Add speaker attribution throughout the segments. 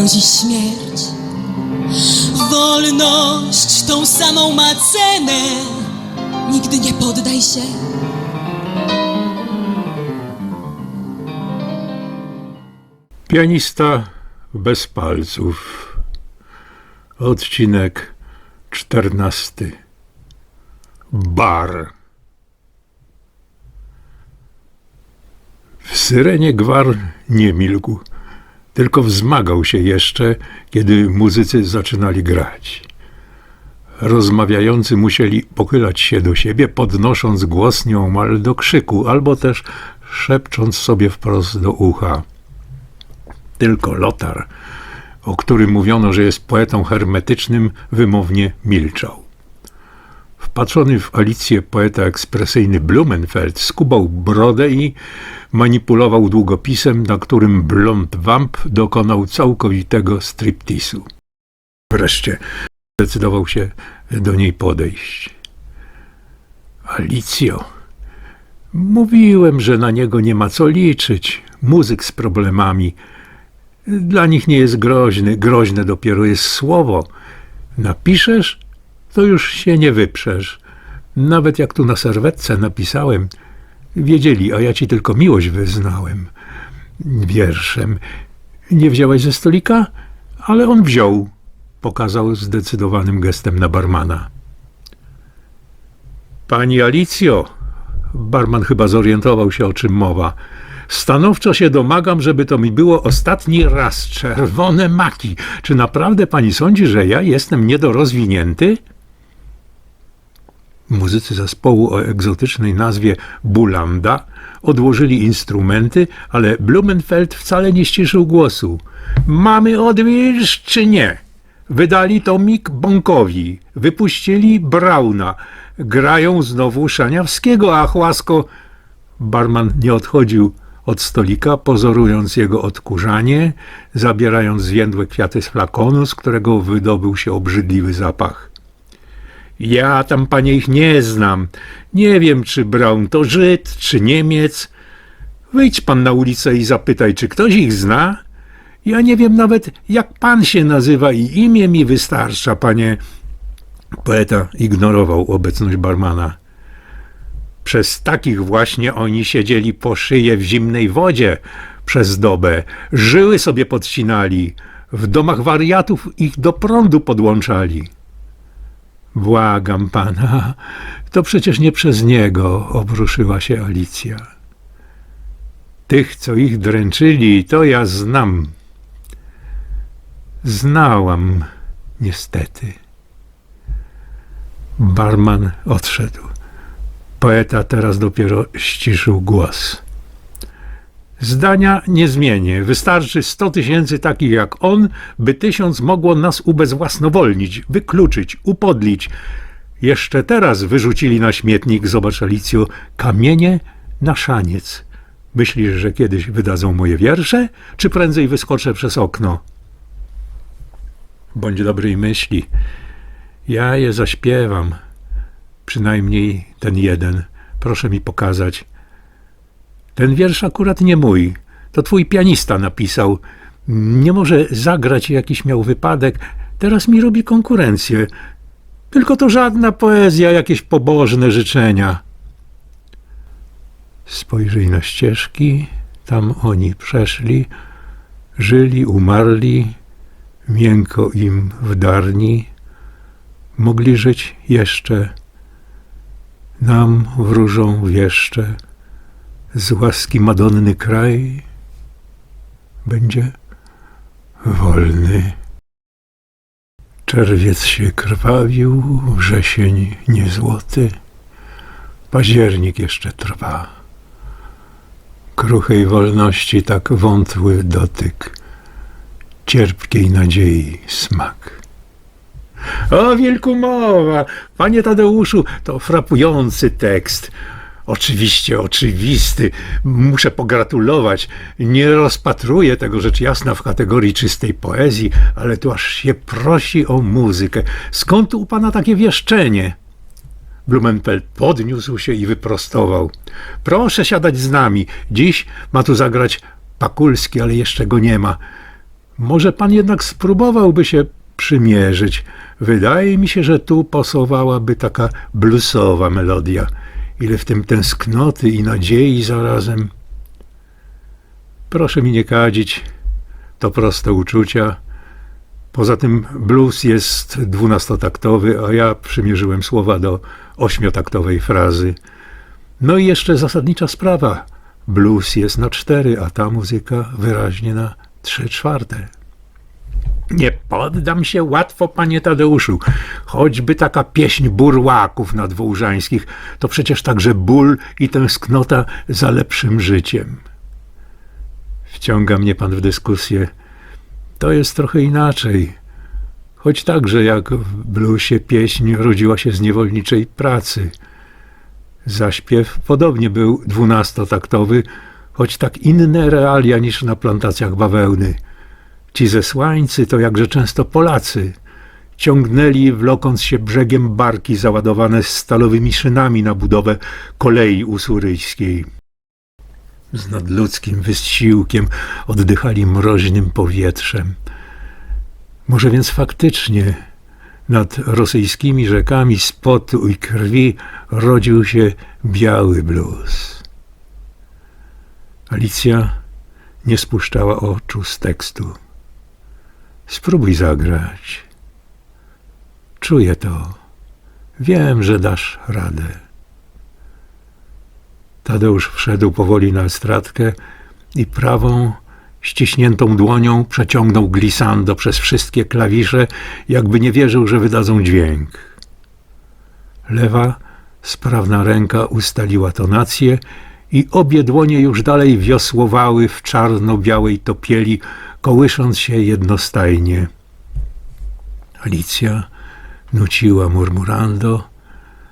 Speaker 1: grozi śmierć. Wolność tą samą ma cenę. Nigdy nie poddaj się.
Speaker 2: Pianista bez palców. Odcinek czternasty. Bar. W syrenie gwar nie milkł, tylko wzmagał się jeszcze, kiedy muzycy zaczynali grać. Rozmawiający musieli pochylać się do siebie, podnosząc głos nieomal do krzyku, albo też szepcząc sobie wprost do ucha tylko Lotar, o którym mówiono, że jest poetą hermetycznym, wymownie milczał. Wpatrzony w Alicję poeta ekspresyjny Blumenfeld skubał brodę i manipulował długopisem, na którym blond vamp dokonał całkowitego striptisu. Wreszcie zdecydował się do niej podejść. Alicjo, mówiłem, że na niego nie ma co liczyć. Muzyk z problemami, dla nich nie jest groźny, groźne dopiero jest słowo. Napiszesz, to już się nie wyprzesz. Nawet jak tu na serwetce napisałem, wiedzieli, a ja ci tylko miłość wyznałem. Wierszem. Nie wziąłeś ze stolika? Ale on wziął, pokazał zdecydowanym gestem na barmana. Pani Alicjo, barman chyba zorientował się, o czym mowa. Stanowczo się domagam, żeby to mi było ostatni raz. Czerwone maki. Czy naprawdę pani sądzi, że ja jestem niedorozwinięty? Muzycy zespołu o egzotycznej nazwie Bulanda odłożyli instrumenty, ale Blumenfeld wcale nie ściszył głosu. Mamy odwilż czy nie? Wydali to Mick Bonkowi, wypuścili Brauna, grają znowu Szaniawskiego, a Chłasko... Barman nie odchodził od stolika, pozorując jego odkurzanie, zabierając zwiędłe kwiaty z flakonu, z którego wydobył się obrzydliwy zapach. Ja tam, panie, ich nie znam. Nie wiem, czy Braun to Żyd, czy Niemiec. Wyjdź pan na ulicę i zapytaj, czy ktoś ich zna. Ja nie wiem nawet, jak pan się nazywa i imię mi wystarcza, panie. Poeta ignorował obecność barmana. Przez takich właśnie oni siedzieli po szyję w zimnej wodzie przez dobę, żyły sobie podcinali, w domach wariatów ich do prądu podłączali. Błagam pana, to przecież nie przez niego obruszyła się Alicja. Tych, co ich dręczyli, to ja znam. Znałam, niestety. Barman odszedł. Poeta teraz dopiero ściszył głos. Zdania nie zmienię. Wystarczy sto tysięcy takich jak on, by tysiąc mogło nas ubezwłasnowolnić, wykluczyć, upodlić. Jeszcze teraz wyrzucili na śmietnik, zobacz Alicjo, kamienie na szaniec. Myślisz, że kiedyś wydadzą moje wiersze, czy prędzej wyskoczę przez okno? Bądź dobrej myśli. Ja je zaśpiewam. Przynajmniej ten jeden. Proszę mi pokazać. Ten wiersz akurat nie mój. To twój pianista napisał. Nie może zagrać, jakiś miał wypadek. Teraz mi robi konkurencję. Tylko to żadna poezja, jakieś pobożne życzenia. Spojrzyj na ścieżki, tam oni przeszli, żyli, umarli, miękko im wdarni, mogli żyć jeszcze nam wróżą wieszcze, z łaski Madonny kraj będzie wolny. Czerwiec się krwawił, wrzesień niezłoty, październik jeszcze trwa. Kruchej wolności tak wątły dotyk, cierpkiej nadziei smak. O wilku mowa! Panie Tadeuszu, to frapujący tekst. Oczywiście, oczywisty. Muszę pogratulować. Nie rozpatruję tego rzecz jasna w kategorii czystej poezji, ale tu aż się prosi o muzykę. Skąd u pana takie wieszczenie? Blumenfeld podniósł się i wyprostował. Proszę siadać z nami. Dziś ma tu zagrać Pakulski, ale jeszcze go nie ma. Może pan jednak spróbowałby się przymierzyć. Wydaje mi się, że tu pasowałaby taka bluesowa melodia. Ile w tym tęsknoty i nadziei zarazem. Proszę mi nie kadzić. To proste uczucia. Poza tym blues jest dwunastotaktowy, a ja przymierzyłem słowa do ośmiotaktowej frazy. No i jeszcze zasadnicza sprawa. Blues jest na cztery, a ta muzyka wyraźnie na trzy czwarte. Nie poddam się łatwo, panie Tadeuszu. Choćby taka pieśń burłaków nadwołżańskich, to przecież także ból i tęsknota za lepszym życiem. Wciąga mnie pan w dyskusję. To jest trochę inaczej. Choć także jak w bluesie pieśń rodziła się z niewolniczej pracy. Zaśpiew podobnie był dwunastotaktowy, choć tak inne realia niż na plantacjach bawełny. Ci zesłańcy to jakże często Polacy. Ciągnęli, wlokąc się brzegiem barki załadowane stalowymi szynami na budowę kolei usuryjskiej. Z nadludzkim wysiłkiem oddychali mroźnym powietrzem. Może więc faktycznie nad rosyjskimi rzekami z potu i krwi rodził się biały blues. Alicja nie spuszczała oczu z tekstu. Spróbuj zagrać. Czuję to. Wiem, że dasz radę. Tadeusz wszedł powoli na estradkę i prawą, ściśniętą dłonią przeciągnął glissando przez wszystkie klawisze, jakby nie wierzył, że wydadzą dźwięk. Lewa, sprawna ręka ustaliła tonację i obie dłonie już dalej wiosłowały w czarno-białej topieli, kołysząc się jednostajnie. Alicja nuciła murmurando,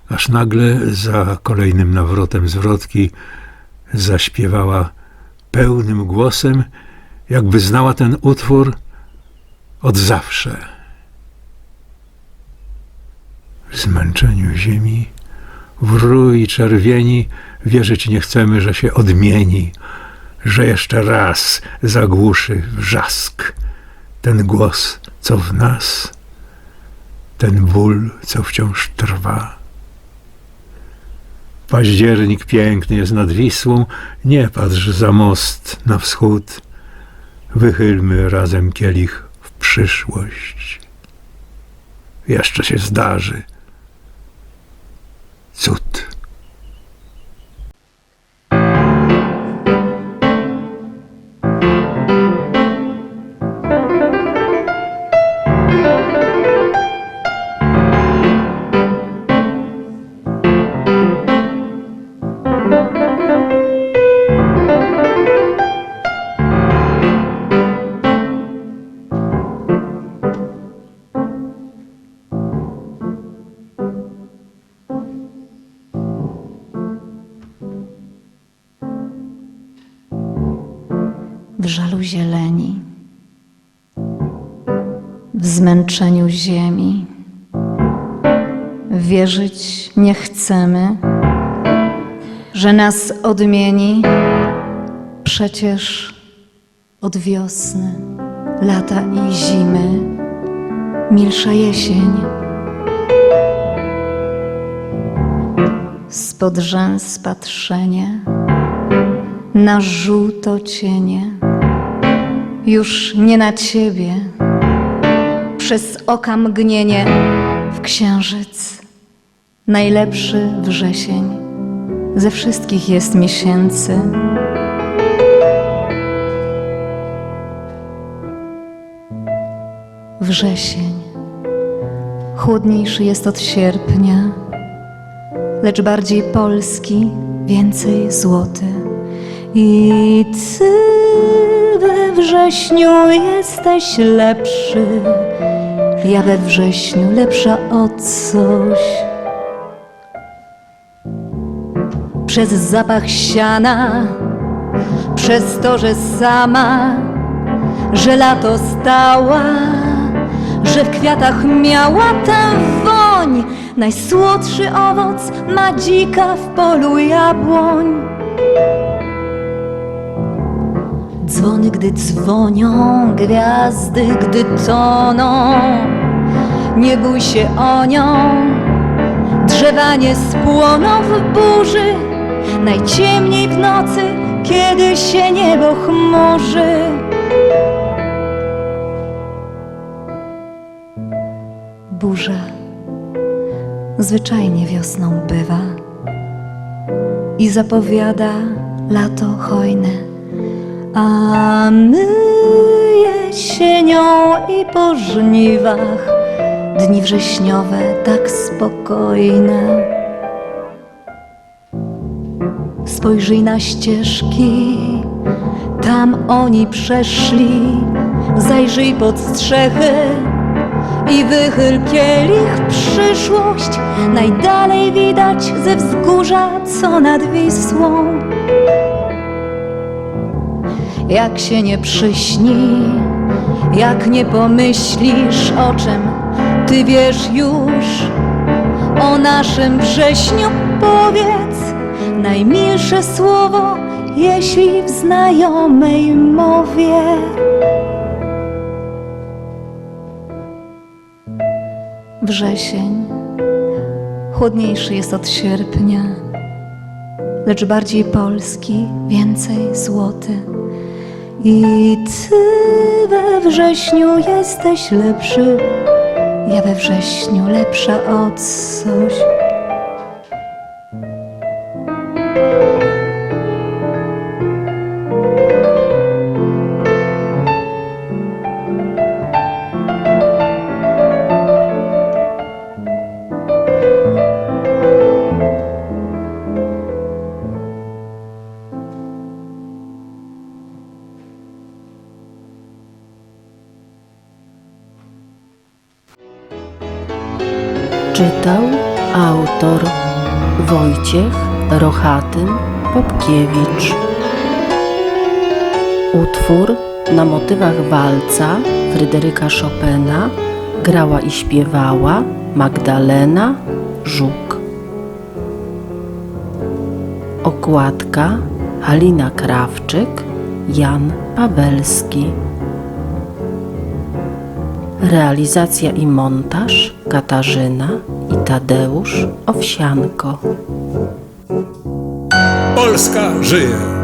Speaker 2: aż nagle za kolejnym nawrotem zwrotki zaśpiewała pełnym głosem, jakby znała ten utwór od zawsze. W zmęczeniu ziemi, w rój czerwieni, wierzyć nie chcemy, że się odmieni, że jeszcze raz zagłuszy wrzask ten głos, co w nas, ten ból, co wciąż trwa. Październik piękny jest nad Wisłą, nie patrz za most na wschód. Wychylmy razem kielich w przyszłość. Jeszcze się zdarzy.
Speaker 3: Zieleni, w zmęczeniu ziemi. Wierzyć nie chcemy, że nas odmieni. Przecież od wiosny, lata i zimy milsza jesień. Spod rzęs patrzenie na żółto cienie, już nie na ciebie, przez oka mgnienie w księżyc. Najlepszy wrzesień ze wszystkich jest miesięcy. Wrzesień chłodniejszy jest od sierpnia, lecz bardziej polski, więcej złoty. I ty wrześniu jesteś lepszy, ja we wrześniu lepsza o coś. Przez zapach siana, przez to, że sama, że lato stała, że w kwiatach miała tę woń, najsłodszy owoc ma dzika w polu jabłoń. Dzwony, gdy dzwonią, gwiazdy, gdy toną, nie bój się o nią. Drzewa nie spłoną w burzy, najciemniej w nocy, kiedy się niebo chmurzy. Burza zwyczajnie wiosną bywa i zapowiada lato hojne, a my jesienią i po żniwach dni wrześniowe tak spokojne. Spojrzyj na ścieżki, tam oni przeszli, zajrzyj pod strzechy i wychyl kielich przyszłość. Najdalej widać ze wzgórza, co nad Wisłą. Jak się nie przyśni, jak nie pomyślisz o czym ty wiesz już, o naszym wrześniu powiedz najmilsze słowo, jeśli w znajomej mowie. Wrzesień chłodniejszy jest od sierpnia, lecz bardziej polski, więcej złoty. I ty we wrześniu jesteś lepszy, ja we wrześniu lepsza od coś.
Speaker 4: Czytał autor Wojciech Rohatyn Popkiewicz. Utwór na motywach walca Fryderyka Chopina grała i śpiewała Magdalena Żuk. Okładka Halina Krawczyk, Jan Pawelski. Realizacja i montaż Katarzyna i Tadeusz Owsianko.
Speaker 5: Polska żyje!